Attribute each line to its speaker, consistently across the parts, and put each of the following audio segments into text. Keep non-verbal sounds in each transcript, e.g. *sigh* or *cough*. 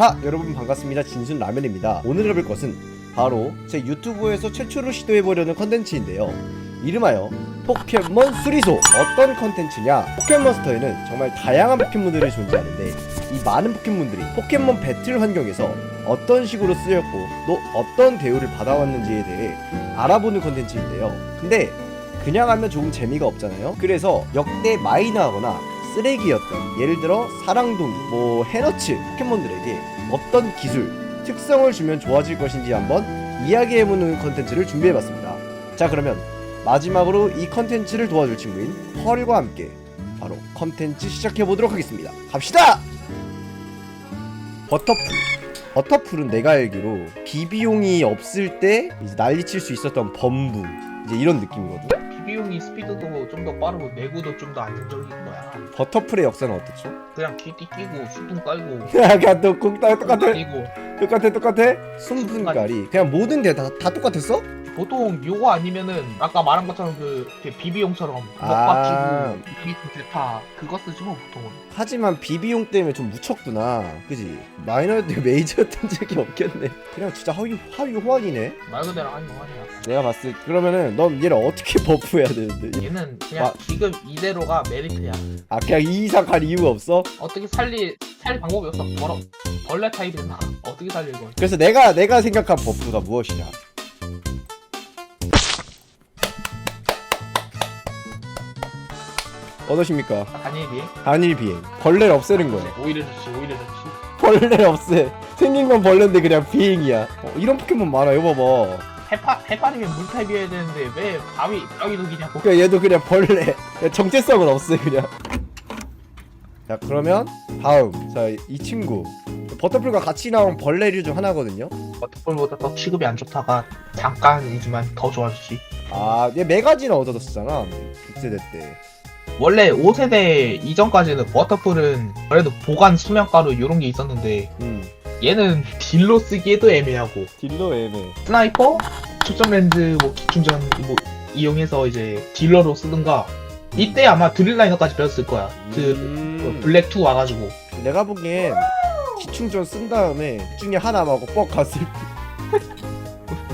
Speaker 1: 자 여러분 반갑습니다. 진순 라면입니다. 오늘 해볼 것은 바로 제 유튜브에서 최초로 시도해보려는 컨텐츠인데요. 이름하여 포켓몬 수리소. 어떤 컨텐츠냐? 포켓몬스터에는 정말 다양한 포켓몬들이 존재하는데 이 많은 포켓몬들이 포켓몬 배틀 환경에서 어떤 식으로 쓰였고 또 어떤 대우를 받아왔는지에 대해 알아보는 컨텐츠인데요. 근데 그냥 하면 조금 재미가 없잖아요. 그래서 역대 마이너하거나 쓰레기였던 예를 들어 사랑둥이 뭐 해너츠 포켓몬들에게 어떤 기술 특성을 주면 좋아질 것인지 한번 이야기해보는 컨텐츠를 준비해봤습니다. 자 그러면 마지막으로 이 컨텐츠를 도와줄 친구인 펄과 함께 바로 컨텐츠 시작해보도록 하겠습니다. 갑시다! 버터풀. 버터풀은 내가 알기로 비비용이 없을 때 이제 난리칠 수 있었던 범부 이제 이런 느낌이거든
Speaker 2: 비비용이 스피드도 좀 더 빠르고 내구도 좀 더 안정적인 거야.
Speaker 1: 버터풀의 역사는 어떻죠?
Speaker 2: 그냥 귀띠 끼고 수동 깔고 *laughs*
Speaker 1: 약간 또 똑같아
Speaker 2: 끼고
Speaker 1: 똑같아 똑같아 순분갈이 그냥 모든 데다다 똑같았어?
Speaker 2: 보통 요거 아니면은 아까 말한 것처럼 그 이렇게 비비용처럼
Speaker 1: 아.
Speaker 2: 먹받치고 비비트 제타 그거 쓰지 뭐 보통은.
Speaker 1: 하지만 비비용 때문에 좀 묻혔구나 그지 마이너였는데 메이저였던 적이 없겠네 그냥 진짜 하위 하위 호환이네
Speaker 2: 말 그대로 하는 거 아니야.
Speaker 1: 내가 봤을 때 그러면은 넌 얘를 어떻게 *laughs* 버프해야 되는데
Speaker 2: 얘는 그냥
Speaker 1: 아.
Speaker 2: 지금 이대로가 메리트야.
Speaker 1: 아 그냥 이 이상 갈 이유가 없어?
Speaker 2: 어떻게 살리 살 방법이 없어. 벌어 벌레 타입이나 어떻게 살릴 거.
Speaker 1: 그래서 내가 내가 생각한 버프가 무엇이냐 어떠십니까?
Speaker 2: 단일비.
Speaker 1: 단일 비행 벌레를 없애는 거야
Speaker 2: 오히려 좋지 오히려 좋지.
Speaker 1: 벌레 없애 생긴 건 벌레인데 그냥 비행이야 어, 이런 포켓몬 많아 이거 봐봐
Speaker 2: 해파 해파리면 물 타입이어야 되는데 왜 바위 바위 독이냐고.
Speaker 1: 그러니까 얘도 그냥 벌레 그냥 정체성은 없어 그냥 자 그러면 다음 자 이 친구 버터풀과 같이 나온 벌레류 중 하나거든요
Speaker 2: 버터풀보다 더 취급이 안 좋다가 잠깐이지만 더 좋아지지.
Speaker 1: 아얘 메가지나 얻어졌잖아 6세대 때
Speaker 2: 원래 5세대 이전까지는 버터풀은 그래도 보관 수면가루 이런 게 있었는데
Speaker 1: 음.
Speaker 2: 얘는 *laughs* 딜로 쓰기에도 애매하고
Speaker 1: 딜러 애매
Speaker 2: 스나이퍼, 초점 렌즈, 뭐 기충전 뭐 이용해서 이제 딜러로 쓰든가 이때 아마 드릴 라이너까지 배웠을 거야. 그
Speaker 1: 음.
Speaker 2: 블랙 2 와가지고
Speaker 1: 내가 보기엔 기충전 쓴 다음에 그 중에 하나 마고 뻑 갔을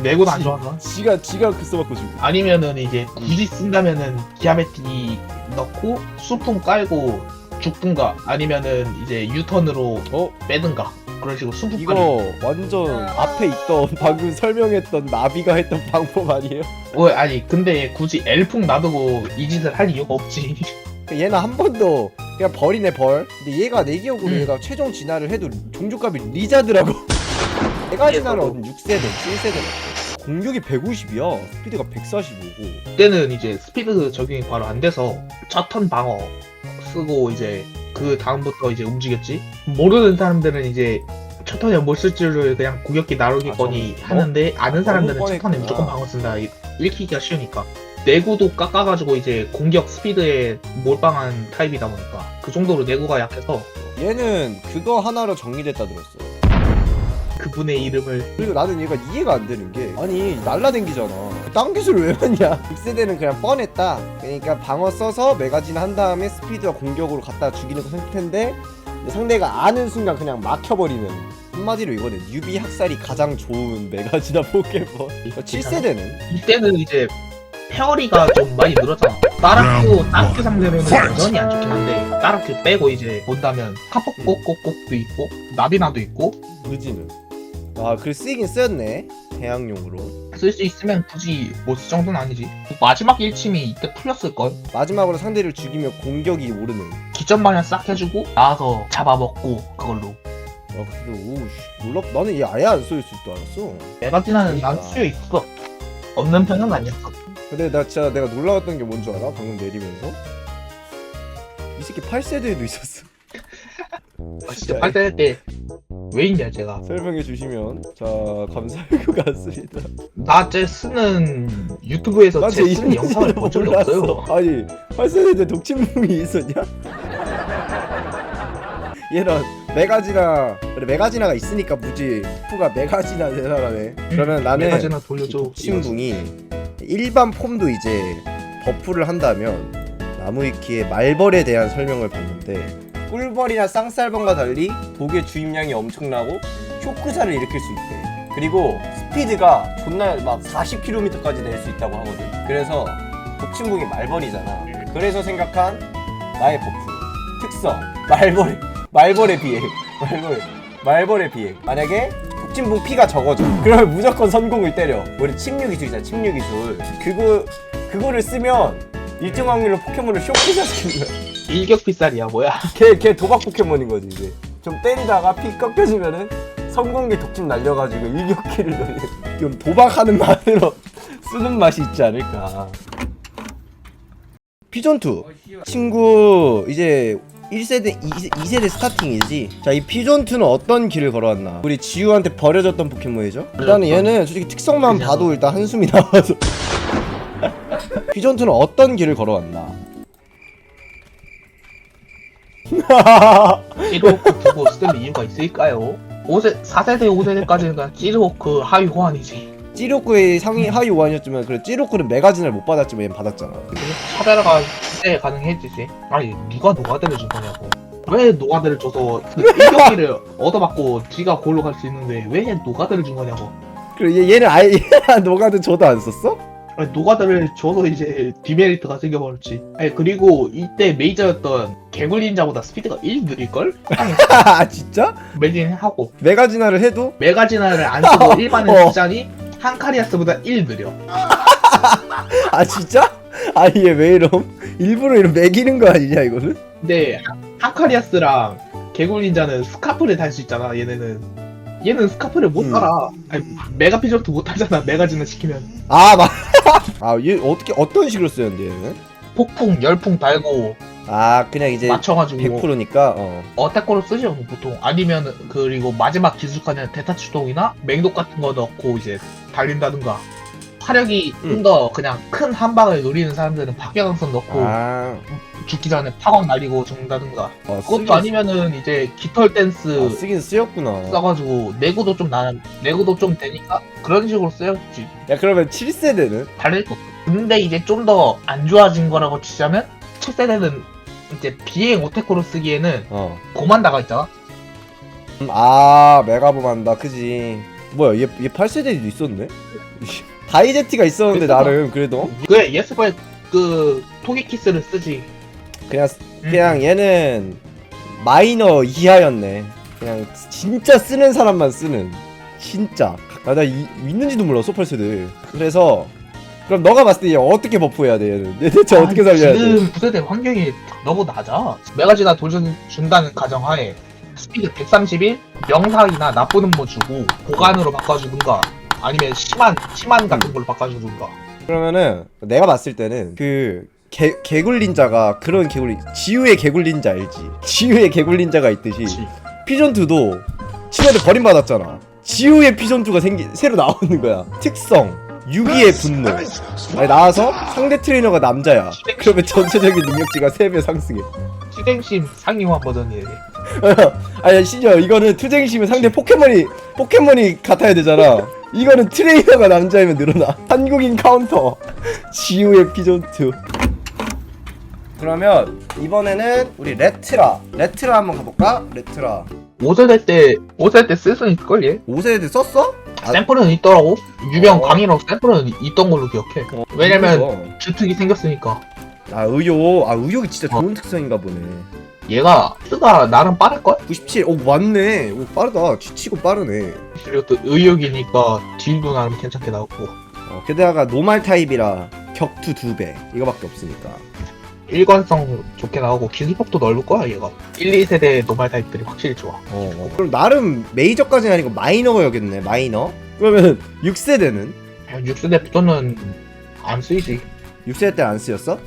Speaker 2: 내고도 *laughs* 안 좋아서.
Speaker 1: 지가 지가 그 써갖고 주고
Speaker 2: 아니면은 이제 굳이 쓴다면은 디아메티 넣고 수품 깔고 죽든가 아니면은 이제 유턴으로
Speaker 1: 어?
Speaker 2: 빼든가. 그런 식으로 수품
Speaker 1: 이거
Speaker 2: 깔고.
Speaker 1: 완전 앞에 있던 *laughs* 방금 설명했던 나비가 했던 방법 아니에요?
Speaker 2: 어, 아니 근데 굳이 엘풍 놔두고 이 짓을 할 이유가 없지. *laughs*
Speaker 1: 그러니까 얘는 한 번도 그냥 벌이네 벌. 근데 얘가 내 기억으로
Speaker 2: 음.
Speaker 1: 얘가 최종 진화를 해도 종족값이 리자드라고. *laughs* 내가 진화를 얻은 6세대 7세대 공격이 150이야. 스피드가 145고.
Speaker 2: 그때는 이제 스피드 적용이 바로 안 돼서 첫턴 방어 쓰고 이제 그 다음부터 이제 움직였지. 모르는 사람들은 이제 첫 턴에 뭘쓸 줄을 그냥 구격기 나르기거니
Speaker 1: 아, 저-
Speaker 2: 하는데 아는 사람들은 첫 턴에
Speaker 1: 뻔했구나.
Speaker 2: 무조건 방어 쓴다. 이- 읽히기가 쉬우니까. 내구도 깎아가지고 이제 공격 스피드에 몰빵한 타입이다 보니까 그 정도로 내구가 약해서.
Speaker 1: 얘는 그거 하나로 정리됐다 들었어
Speaker 2: 그분의 이름을.
Speaker 1: 그리고 나는 얘가 이해가 안 되는 게 아니 날라댕기잖아. 딴 기술 왜 하냐? *laughs* 6세대는 그냥 뻔했다. 그러니까 방어 써서 메가진 한 다음에 스피드와 공격으로 갖다 죽이는 거 생각했는데 상대가 아는 순간 그냥 막혀버리는. 한마디로 이거는 유비 학살이 가장 좋은 메가지나 포켓몬 7세대는?
Speaker 2: 이때는 이제 페어리가 좀 많이 늘었잖아. 따라큐, 따라큐 상대로는 여전히 안 좋긴 한데, 따라큐 빼고 이제 본다면, 카포꼬꼬꼬도 있고, 나비나도 있고,
Speaker 1: 의지는 아 그래 쓰이긴 쓰였네 해양용으로
Speaker 2: 쓸 수 있으면 굳이 못 쓸 정도는 아니지. 마지막 일침이 이때 풀렸을걸?
Speaker 1: 마지막으로 상대를 죽이면 공격이 오르는
Speaker 2: 기점 마냥 싹 해주고, 나와서 잡아먹고, 그걸로.
Speaker 1: 아 근데 오우 씨 몰라 나는 얘 아예 안 써있을 줄 알았어
Speaker 2: 메가티나는 난
Speaker 1: 그러니까.
Speaker 2: 수요 있어. 없는 편은 아니었어.
Speaker 1: 근데 나 진짜 내가 놀라웠던 게 뭔 줄 알아? 방금 내리면서 이 새끼 8세대에도 있었어
Speaker 2: 아, 진짜 빨대 때, 왜 있냐, 제가.
Speaker 1: 설명해 주시면 자 감사할 것 같습니다
Speaker 2: 나쟤 쓰는, 유튜브에서 쟤 쓰는 영상을 본 적이 없어요.
Speaker 1: 아니 8세대 독침묵이 있었냐? 얘는 메가지나 그래 메가지나가 있으니까 무지 푸가 메가지나 대사라네 그러면 나는
Speaker 2: 메가지나
Speaker 1: 이
Speaker 2: 돌려줘.
Speaker 1: 독침궁이 일반 폼도 이제 버프를 한다면 나무위키의 말벌에 대한 설명을 봤는데 꿀벌이나 쌍쌀번과 달리 독의 주입량이 엄청나고 쇼크사를 일으킬 수 있대. 그리고 스피드가 존나 막 40km까지 낼 수 있다고 하거든. 그래서 독침봉이 말벌이잖아. 그래서 생각한 나의 버프 특성 말벌 말벌의 비행 말벌 말벌의 비행. 만약에 독침봉 피가 적어져. 그러면 무조건 선공을 때려. 우리 침류 기술이잖아. 침류 기술. 그거 그거를 쓰면 일정 확률로 포켓몬을 쇼크사 시키는 거야.
Speaker 2: 일격피살이야 뭐야. *laughs*
Speaker 1: 걔, 걔 도박 포켓몬인 거지 이제. 좀 때리다가 피 꺾여지면은 성공기 독침 날려가지고 일격기를 *laughs* 좀 도박하는 맛으로 *laughs* 쓰는 맛이 있지 않을까. 피존2 친구 이제 1세대 2세, 2세대 스타팅이지. 자 이 피존2는 어떤 길을 걸어왔나? 우리 지우한테 버려졌던 포켓몬이죠? 일단은 얘는 솔직히 특성만 봐도 일단 한숨이 나와서. 피존2는 어떤 길을 걸어왔나 *laughs*
Speaker 2: 1호크 두고 쓸 이유가 있을까요? 5세, 4세대 5세대까지는 그냥 찌르호크 하위 호환이지.
Speaker 1: 찌로쿠의 상위 하위 호환이었지만 그래 찌로쿠는 메가진을 못 받았지만 얘는 받았잖아.
Speaker 2: 그래서 차별화가 그때 가능해지지. 아니 누가 노가드를 준 거냐고. 왜 노가드를 줘서 그 1경기를 *laughs* 얻어맞고 지가 골로 갈 수 있는데 왜 노가드를 준 거냐고.
Speaker 1: 그래 얘, 얘는 아예 *laughs* 얘는 노가드 저도 안 썼어?
Speaker 2: 아니, 노가드를 줘서 이제 디메리트가 생겨버렸지 아니 그리고 이때 메이저였던 개굴린자보다 스피드가 1 느릴걸?
Speaker 1: 아 진짜?
Speaker 2: 매진 하고
Speaker 1: 메가진화를 해도?
Speaker 2: 메가지나를 안 쓰고 *laughs* 일반을
Speaker 1: 어.
Speaker 2: 쓰자니 한카리아스보다 1 느려
Speaker 1: 아 진짜? 아니 얘 왜 이럼? 일부러 이런 매기는 거 아니냐 이거는?
Speaker 2: 근데 한카리아스랑 개굴린자는 스카프를 달 수 있잖아 얘네는 얘는 스카프를 못
Speaker 1: 음.
Speaker 2: 달아 아니, 메가 피저트 못 하잖아 메가지나 시키면
Speaker 1: 아 맞. *laughs* 아 얘 어떻게 어떤 식으로 쓰였는데 얘는?
Speaker 2: 폭풍 열풍 달고
Speaker 1: 아 그냥 이제
Speaker 2: 맞춰가지고
Speaker 1: 100%니까 어.
Speaker 2: 어택거로 쓰죠 뭐 보통 아니면 그리고 마지막 기술까지는 대타 추동이나 맹독 같은 거 넣고 이제 달린다든가 화력이
Speaker 1: 음.
Speaker 2: 좀더 그냥 큰 한 방을 노리는 사람들은 박경선 넣고
Speaker 1: 아
Speaker 2: 죽기 전에 파광 날리고 죽는다든가
Speaker 1: 어,
Speaker 2: 그것도 아니면은 이제 깃털 댄스
Speaker 1: 아, 쓰긴 쓰였구나.
Speaker 2: 써가지고 내구도 좀 나, 내구도 좀 되니까 그런 식으로 쓰였지
Speaker 1: 야 그러면 7세대는?
Speaker 2: 달릴 거 근데 이제 좀 더 안 좋아진 거라고 치자면 7세대는 이제 비행 오테코로 쓰기에는
Speaker 1: 어.
Speaker 2: 고만다가 있잖아
Speaker 1: 음, 아 메가보만다 그지. 뭐야 얘, 얘 8세대도 있었네? *laughs* 다이제티가 있었는데
Speaker 2: 그랬구나.
Speaker 1: 나름 그래도
Speaker 2: 그래 예스발 그 토기 키스를 쓰지
Speaker 1: 그냥 그냥 얘는 마이너 이하였네. 그냥 진짜 쓰는 사람만 쓰는 진짜. 아나 있는지도 몰라 소펄스들. 그래서 그럼 너가 봤을 때 얘 어떻게 버프해야 돼 얘는? 얘 대체 어떻게 살려야 돼?
Speaker 2: 지금 9세대 환경이 너무 낮아 메가지나 도전 준다는 가정하에 스피드 131 명사이나 나쁘는 뭐 주고 보관으로 바꿔주든가 아니면 심한 심한 같은 걸로 바꿔주든가?
Speaker 1: 그러면은 내가 봤을 때는 그 개, 개굴린자가 그런 개굴린 지우의 개굴린자 알지? 지우의 개굴린자가 있듯이
Speaker 2: 그치.
Speaker 1: 피존2도 친구한테 버림받았잖아. 지우의 피존2가 생기 새로 나오는 거야. 특성. 유기의 분노. 아니 나와서 상대 트레이너가 남자야. 그러면 전체적인 능력치가 3배 상승해.
Speaker 2: 시댕심 상위화 버전이래
Speaker 1: 아니 심지어 이거는 투쟁심은 상대 포켓몬이 포켓몬이 같아야 되잖아 이거는 트레이너가 남자이면 늘어나 한국인 카운터 지우의 피존2 그러면 이번에는 우리 레트라 레트라 한번 가볼까? 레트라
Speaker 2: 5세대 때 5세대 때쓸 수는 있을걸 얘?
Speaker 1: 5세대 썼어? 아,
Speaker 2: 샘플은 있더라고 유명
Speaker 1: 어.
Speaker 2: 강의로 샘플은 있던 걸로 기억해
Speaker 1: 어,
Speaker 2: 왜냐면. 주특이 생겼으니까
Speaker 1: 아 의욕 아 의욕이 진짜
Speaker 2: 어.
Speaker 1: 좋은 특성인가 보네
Speaker 2: 얘가 스가 나름 빠를걸?
Speaker 1: 97, 오 맞네. 오 빠르다. 지치고 빠르네.
Speaker 2: 그리고 또 의욕이니까 딜도 나름 괜찮게 나오고.
Speaker 1: 어, 게다가 노말 타입이라 격투 2배. 이거밖에 없으니까.
Speaker 2: 일관성 좋게 나오고 기술폭도 넓을 거야 얘가. 1, 2세대 노말 타입들이 확실히 좋아.
Speaker 1: 어, 어. 그럼 나름 메이저까지는 아니고 마이너여겠네 마이너. 그러면 6세대는?
Speaker 2: 6세대부터는 안 쓰이지.
Speaker 1: 6세대 때 안 쓰였어?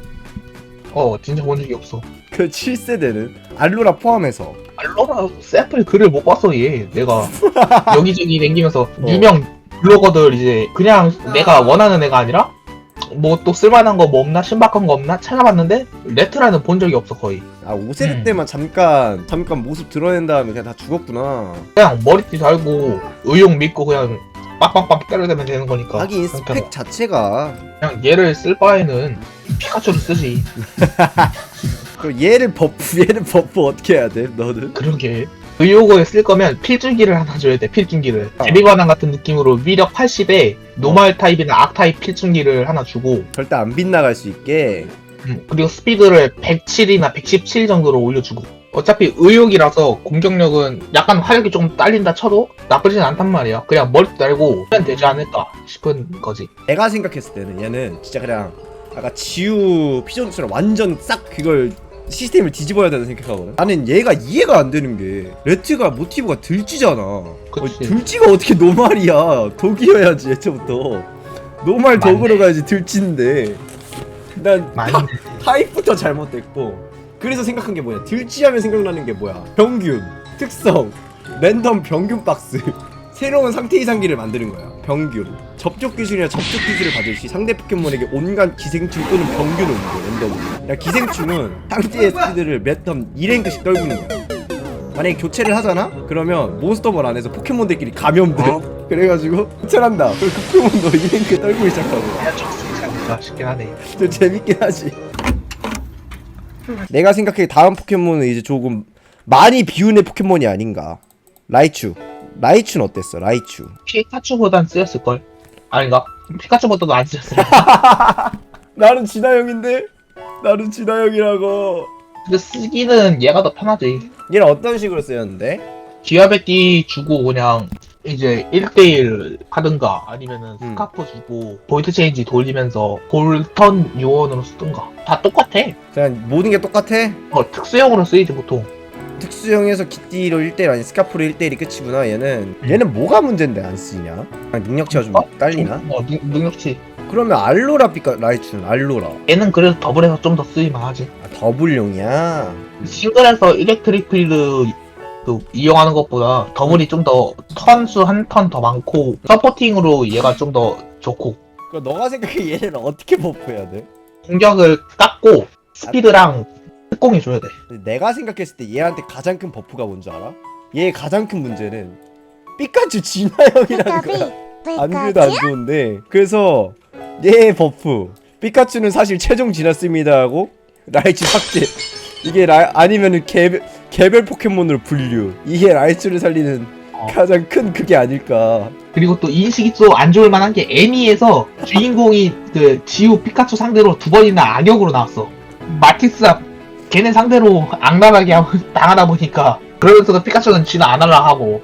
Speaker 2: 어 진짜 본 적이 없어
Speaker 1: 그 7세대는 알로라 포함해서
Speaker 2: 알로라 샘플 글을 못 봤어 얘 내가 *laughs* 여기저기 댕기면서
Speaker 1: 어.
Speaker 2: 유명 블로거들 이제 그냥 내가 원하는 애가 아니라 뭐 또 쓸만한 거 뭐 없나 신박한 거 없나 찾아봤는데 레트라는 본 적이 없어 거의
Speaker 1: 아 5세대
Speaker 2: 음.
Speaker 1: 때만 잠깐 잠깐 모습 드러낸 다음에 그냥 다 죽었구나
Speaker 2: 그냥 머리띠 달고 의욕 믿고 그냥 빡빡빡 때려대면 되는 거니까.
Speaker 1: 하긴. 스펙 자체가
Speaker 2: 그냥 얘를 쓸 바에는 피카츄를 쓰지. *laughs*
Speaker 1: 그럼 얘를 버프 *laughs* 얘를 버프 어떻게 해야 돼 너는?
Speaker 2: 그러게. 의료고에 쓸 거면 필중기를 하나 줘야 돼, 필중기를.
Speaker 1: 어.
Speaker 2: 제비관왕 같은 느낌으로 위력 80에 노말 타입이나 악 타입 필중기를 하나 주고,
Speaker 1: 절대 안 빗나갈 수 있게
Speaker 2: 음, 그리고 스피드를 107이나 117 정도로 올려주고. 어차피 의욕이라서 공격력은 약간 화력이 좀 딸린다 쳐도 나쁘진 않단 말이야. 그냥 머리 달고 하면 되지 않을까 싶은 거지.
Speaker 1: 내가 생각했을 때는 얘는 진짜 그냥 아까 지우 피존처럼 완전 싹 그걸 시스템을 뒤집어야 된다 생각하거든. 나는 얘가 이해가 안 되는 게 레트가 모티브가 들쥐잖아. 어,
Speaker 2: 그치.
Speaker 1: 들쥐가 어떻게 노말이야? 독이어야지 애초부터. 노말
Speaker 2: 맞네.
Speaker 1: 덕으로 가야지 들쥐인데. 난 타, 타입부터 잘못됐고. 그래서 생각한 게 뭐냐 들쥐하면 생각나는 게 뭐야? 평균. 특성. 랜덤 평균 박스 새로운 상태 이상기를 만드는 거야 평균 접촉 기술이나 접촉 기술을 받을 시 상대 포켓몬에게 온갖 기생충 또는 병균을 옮겨 랜덤으로 야 기생충은 상대의 스피드를 매텀 2랭크씩 떨구는 거야 만약에 교체를 하잖아? 그러면 몬스터볼 안에서 포켓몬들끼리 감염돼 *laughs* 그래가지고 교체한다 그럼 그 포켓몬도 2랭크 떨고 시작하고
Speaker 2: 적쓰지 않을까 싶긴 하네.
Speaker 1: 좀 재밌긴 하지. 내가 생각해 다음 포켓몬은 이제 조금 많이 비운의 포켓몬이 아닌가. 라이츄. 라이츄는 어땠어? 라이츄.
Speaker 2: 피카츄보단 쓰였을 걸? 아닌가? 피카츄보다도 안 쓰였을 *laughs*
Speaker 1: 나는 진화형인데. 나는 진화형이라고.
Speaker 2: 근데 쓰기는 얘가 더 편하지.
Speaker 1: 얘는 어떤 식으로 쓰였는데?
Speaker 2: 디아베티 주고 그냥 이제 1대1 하든가 아니면은
Speaker 1: 음.
Speaker 2: 스카프 주고 보이트 체인지 돌리면서 볼턴 요원으로 쓰든가 다 똑같아.
Speaker 1: 그냥 모든 게 똑같아.
Speaker 2: 어, 특수형으로 쓰이지 보통.
Speaker 1: 특수형에서 기띠로 1대1 아니 스카프로 1대1이 끝이구나 얘는 얘는 뭐가 문제인데 안 쓰이냐? 그냥 능력치가 좀
Speaker 2: 어?
Speaker 1: 딸리나?
Speaker 2: 어, 능, 능력치.
Speaker 1: 그러면 알로라 삐까 라이츄는 알로라
Speaker 2: 얘는 그래도 더블해서 좀 더 쓰이만 하지.
Speaker 1: 아, 더블용이야
Speaker 2: 싱글에서 일렉트릭 필드 그 이용하는 것보다 더블이 좀 더 턴수 한 턴 더 많고 서포팅으로 얘가 좀 더 좋고
Speaker 1: 그럼 너가 생각해 얘는 어떻게 버프해야 돼?
Speaker 2: 공격을 깎고 스피드랑 특공이 줘야 돼.
Speaker 1: 근데 내가 생각했을 때 얘한테 가장 큰 버프가 뭔지 알아? 얘의 가장 큰 문제는 삐까츄 진화 형이라는 거야 안 그래도 안 좋은데 그래서 얘의 버프 삐까츄는 사실 최종 지났습니다 하고 라이츠 삭제 이게 라, 아니면은 개별, 개별 포켓몬으로 분류 이게 라이츠를 살리는
Speaker 2: 어.
Speaker 1: 가장 큰 그게 아닐까
Speaker 2: 그리고 또 인식이 또 안 좋을 만한 게 애니에서 주인공이 그 지우 피카츄 상대로 두 번이나 악역으로 나왔어. 마티스가 걔네 상대로 악랄하게 *laughs* 당하다 보니까 그러면서도 피카츄는 진화 안 하려 하고